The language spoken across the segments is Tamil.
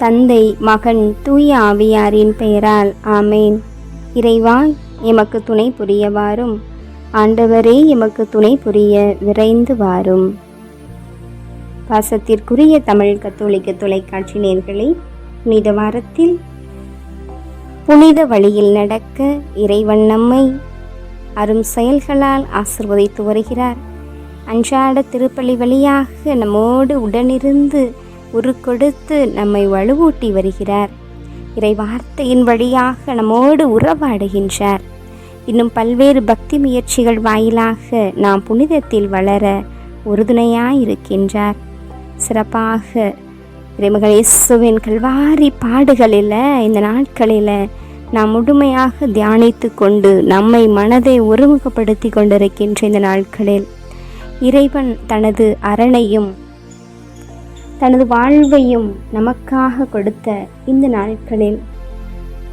தந்தை மகன் தூய ஆவியாரின் பெயரால் ஆமேன். இறைவா எமக்கு துணை புரிய வாரும் ஆண்டவரே எமக்கு துணை புரிய விரைந்து வாரும். பாசத்திற்குரிய தமிழ் கத்தோலிக்க தொலைக்காட்சி நேர்களே புனித வாரத்தில் புனித வழியில் நடக்க இறைவன் நம்மை அரும் செயல்களால் ஆசிர்வதித்து வருகிறார். அன்றாட திருப்பலி வழியாக நம்மோடு உடனிருந்து உருக்கொடுத்து நம்மை வலுவூட்டி வருகிறார். இறை வார்த்தையின் வழியாக நம்மோடு உறவாடுகின்றார். இன்னும் பல்வேறு பக்தி முயற்சிகள் வாயிலாக நாம் புனிதத்தில் வளர உறுதுணையாயிருக்கின்றார். சிறப்பாக இறைமகள் இயேசுவின் கல்வாரி பாடுகளில் இந்த நாட்களில் நாம் முழுமையாக தியானித்து கொண்டு நம்மை மனதை ஒருமுகப்படுத்தி கொண்டிருக்கின்ற இந்த நாட்களில் இறைவன் தனது அரணையும் தனது வாழ்வையும் நமக்காக கொடுத்த இந்த நாட்களில்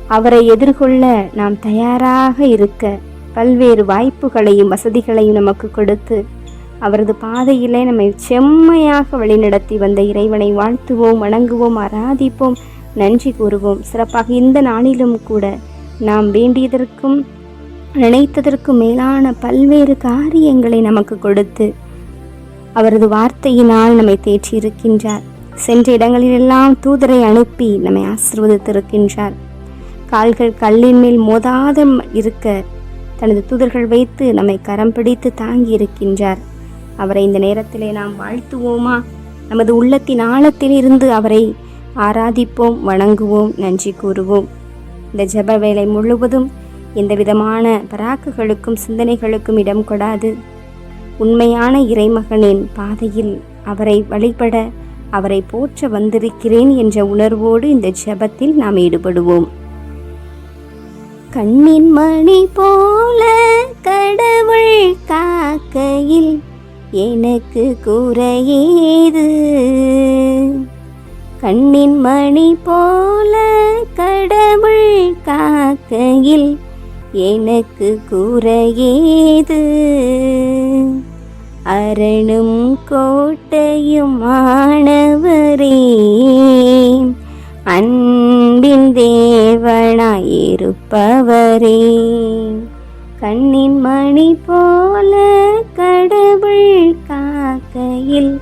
அவரை எதிர்கொள்ள நாம் தயாராக இருக்க பல்வேறு வாய்ப்புகளையும் வசதிகளையும் நமக்கு கொடுத்து அவரது பாதையிலே நம்மை செம்மையாக வழிநடத்தி வந்த இறைவனை வாழ்த்துவோம் வணங்குவோம் ஆராதிப்போம் நன்றி கூறுவோம். சிறப்பாக இந்த நாளிலும் கூட நாம் வேண்டியதற்கும் நினைத்ததற்கும் மேலான பல்வேறு காரியங்களை நமக்கு கொடுத்து அவரது வார்த்தையினால் நம்மை தேற்றியிருக்கின்றார். சென்ற இடங்களிலெல்லாம் தூதரை அனுப்பி நம்மை ஆசிர்வதித்திருக்கின்றார். கால்கள் கல்லின் மேல் மோதாத இருக்க தனது தூதர்கள் வைத்து நம்மை கரம் பிடித்து தாங்கி இருக்கின்றார் அவரை இந்த நேரத்திலே நாம் வாழ்த்துவோமா? நமது உள்ளத்தின் ஆழத்தில் இருந்து அவரை ஆராதிப்போம் வணங்குவோம் நன்றி கூறுவோம். இந்த ஜப வேலை முழுவதும் எந்த விதமான பராக்குகளுக்கும் சிந்தனைகளுக்கும் இடம் கொடாது. உண்மையான இறைமகனின் பாதையில் அவரை வழிபட அவரை போற்ற வந்திருக்கிறேன் என்ற உணர்வோடு இந்த ஜெபத்தில் நாம் ஈடுபடுவோம். கண்ணின் மணி போல கடவுள் காக்கையில் எனக்கு குறையேது. கண்ணின் மணி போல கடவுள் காக்கையில் எனக்கு குறையேது. அரணும் கோட்டையுமானவரே அன்பின் தேவனாயிருப்பவரே. கண்ணின் மணி போல கடவுள் காக்கையில்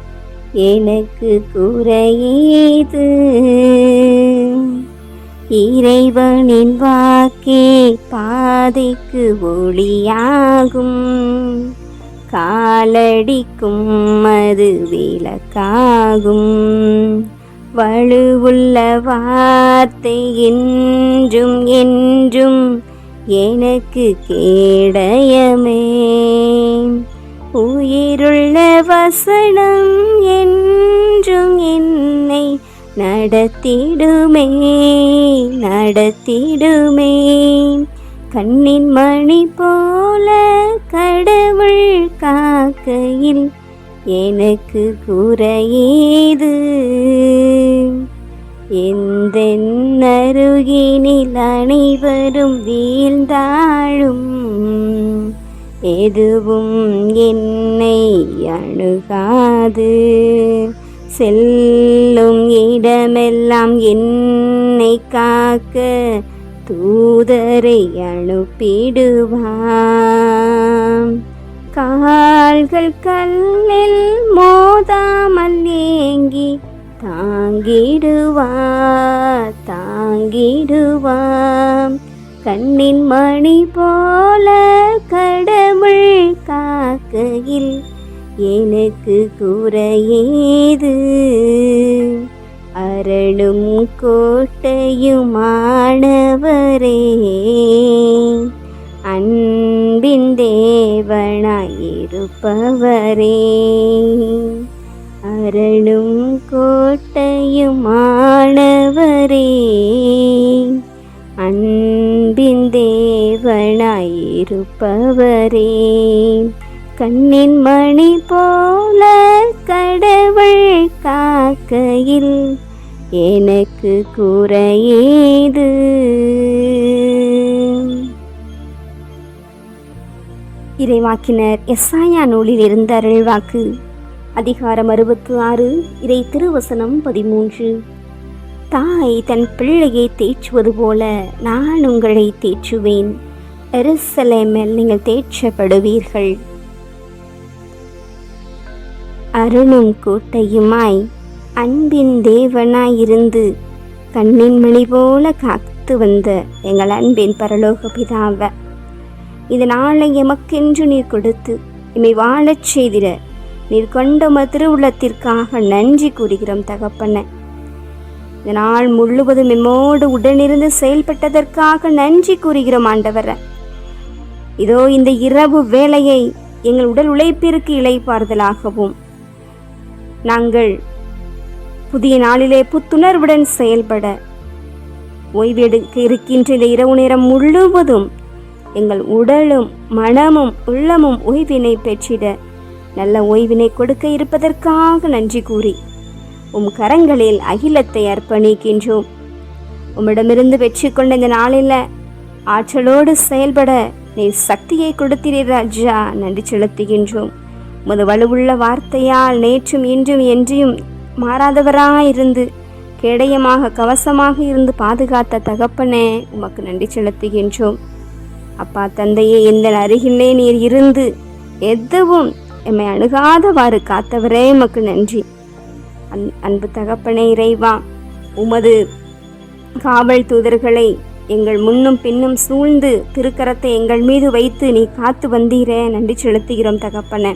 எனக்கு குறையேது. இறைவனின் வாக்கே பாதைக்கு ஒளியாகும். காலடிக்கும் அது விளக்காகும் வலுவுள்ள வார்த்தை என்றும் என்றும் எனக்கு கேடயமே. உயிருள்ள வசனம் என்றும் என்னை நடத்திடுமே நடத்திடுமே. கண்ணின் மணி போல கடவுள் காக்கையில் எனக்கு குறையேது எந்த அருகினில் அனைவரும் வீழ்ந்தாழும் எதுவும் என்னை அணுகாது. செல்லும் இடமெல்லாம் என்னை காக்க தூதரை அனுப்பிடுவான் கால்கள் கல்லில் மோதாமல் ஏங்கி தாங்கிடுவா தாங்கிடுவாம். கண்ணின் மணி போல கடவுள் காக்கையில் எனக்கு குறையேது அரணும் கோட்டையுமானவரே அன்பின் தேவனாயிருப்பவரே. அரணும் கோட்டையுமானவரே அன்பின் தேவனாயிருப்பவரே. கண்ணின் மணி போல கடவுள் காக்கையில் எனக்கு குறையேது. இறைவாக்கினர் எஸ்ஆயா நூலில் இருந்த அருள்வாக்கு அதிகாரம் அறுபத்து ஆறு இறை திருவசனம் பதிமூன்று. தாய் தன் பிள்ளையை தேற்றுவது போல நான் உங்களை தேற்றுவேன். எருசலேமில் நீங்கள் தேற்றப்படுவீர்கள். அருணும் கூட்டையுமாய் அன்பின் தேவனாய் இருந்து கண்ணின் மணி போல காத்து வந்த எங்கள் அன்பின் பரலோக பிதாவ இந்த நாளை எமக்கென்று நீர் கொடுத்து இமை வாழச் செய்திட. நீர் கொண்ட மதுர உள்ளத்திற்காக நன்றி கூறுகிறோம் தகப்பன. இந்த நாள் முழுவதும் எம்மோடு உடனிருந்து செயல்பட்டதற்காக நன்றி கூறுகிறோம் ஆண்டவரை. இதோ இந்த இரவு வேலையை எங்கள் உடல் உழைப்பிற்கு இளைப்பாறுதலாகவும் நாங்கள் புதிய நாளிலே புத்துணர்வுடன் செயல்பட. ஓய்வெடுக்க இருக்கின்ற இந்த இரவு நேரம் முழுவதும் எங்கள் உடலும் மனமும் உள்ளமும் ஓய்வினை பெற்றிட. நல்ல ஓய்வினை கொடுக்க இருப்பதற்காக நன்றி கூறி உம் கரங்களில் அகிலத்தை அர்ப்பணிக்கின்றோம். உம்மிடமிருந்து பெற்றுக்கொண்ட இந்த நாளில் ஆற்றலோடு செயல்பட நீ சக்தியை கொடுத்தீர் ராஜா. நன்றி செலுத்துகின்றோம். உமது வலுவுள்ள வார்த்தையால் நேற்றும் இன்றும் என்றையும் மாறாதவராயிருந்து கேடயமாக கவசமாக இருந்து பாதுகாத்த தகப்பனே உமக்கு நன்றி செலுத்துகின்றோம். அப்பா தந்தையே எந்த அருகிலே நீர் இருந்து எதுவும் எம்மை அணுகாதவாறு காத்தவரே உமக்கு நன்றி. அன் அன்பு தகப்பனே இறைவா உமது காவல் தூதர்களை எங்கள் முன்னும் பின்னும் சூழ்ந்து திருக்கரத்தை எங்கள் மீது வைத்து நீ காத்து வந்தீரே நன்றி செலுத்துகிறோம் தகப்பனை.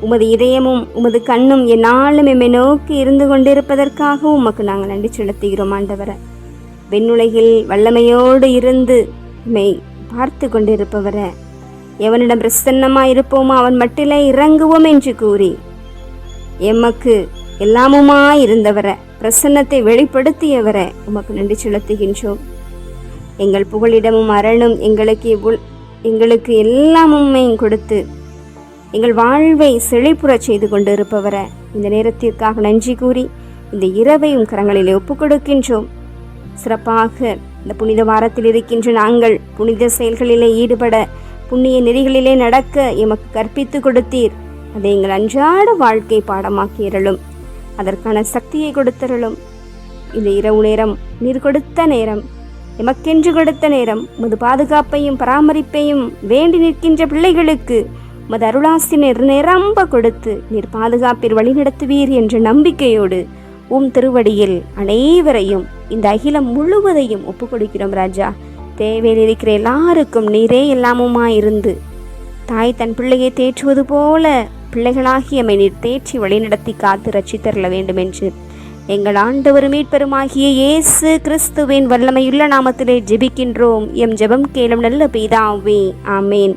உமது இதயமும் உமது கண்ணும் என்னாலும் எம்மை நோக்கி இருந்து கொண்டிருப்பதற்காக உமக்கு நாங்கள் நன்றி செலுத்துகிறோம் ஆண்டவரை. வெண்ணுலகில் வல்லமையோடு இருந்து மெய் பார்த்து கொண்டிருப்பவரை. எவனிடம் பிரசன்னமாக இருப்போமோ அவன் மட்டிலே இறங்குவோம் என்று கூறி எமக்கு எல்லாமுமாய் இருந்தவரை பிரசன்னத்தை வெளிப்படுத்தியவரை உமக்கு நன்றி செலுத்துகின்றோம். எங்கள் புகழிடமும் அரணும் எங்களுக்கு எங்களுக்கு எல்லாமுமே கொடுத்து எங்கள் வாழ்வை செழிப்புறச் செய்து கொண்டு இருப்பவரை இந்த நேரத்திற்காக நன்றி கூறி இந்த இரவை உம் கரங்களிலே ஒப்புக் கொடுக்கின்றோம். சிறப்பாக இந்த புனித வாரத்தில் இருக்கின்ற நாங்கள் புனித செயல்களிலே ஈடுபட புண்ணிய நெறிகளிலே நடக்க எமக்கு கற்பித்து கொடுத்தீர். அதை எங்கள் அன்றாட வாழ்க்கை பாடமாக்கியறலும் அதற்கான சக்தியை கொடுத்தருளும். இந்த இரவு நேரம் நீர் கொடுத்த நேரம் எமக்கென்று கொடுத்த நேரம் மது பாதுகாப்பையும் பராமரிப்பையும் வேண்டி நிற்கின்ற பிள்ளைகளுக்கு உமது அருளாசினர் நிரம்ப கொடுத்து நீர் பாதுகாப்பில் வழிநடத்துவீர் என்ற நம்பிக்கையோடு உம் திருவடியில் அனைவரையும் இந்த அகிலம் முழுவதையும் ஒப்பு கொடுக்கிறோம் ராஜா. தேவையில் இருக்கிற எல்லாருக்கும் நீரே எல்லாமுமாய் இருந்து தாய் தன் பிள்ளையை தேற்றுவது போல பிள்ளைகளாகியமை நீர் தேற்றி வழிநடத்தி காத்து ரட்சித்தரல வேண்டும் என்று எங்கள் ஆண்டவர் மீட்பெருமாகிய இயேசு கிறிஸ்துவின் வல்லமையுள்ள நாமத்திலே ஜெபிக்கின்றோம். எம் ஜெபம் கேளும் நல்ல பிதாவே. ஆமேன்.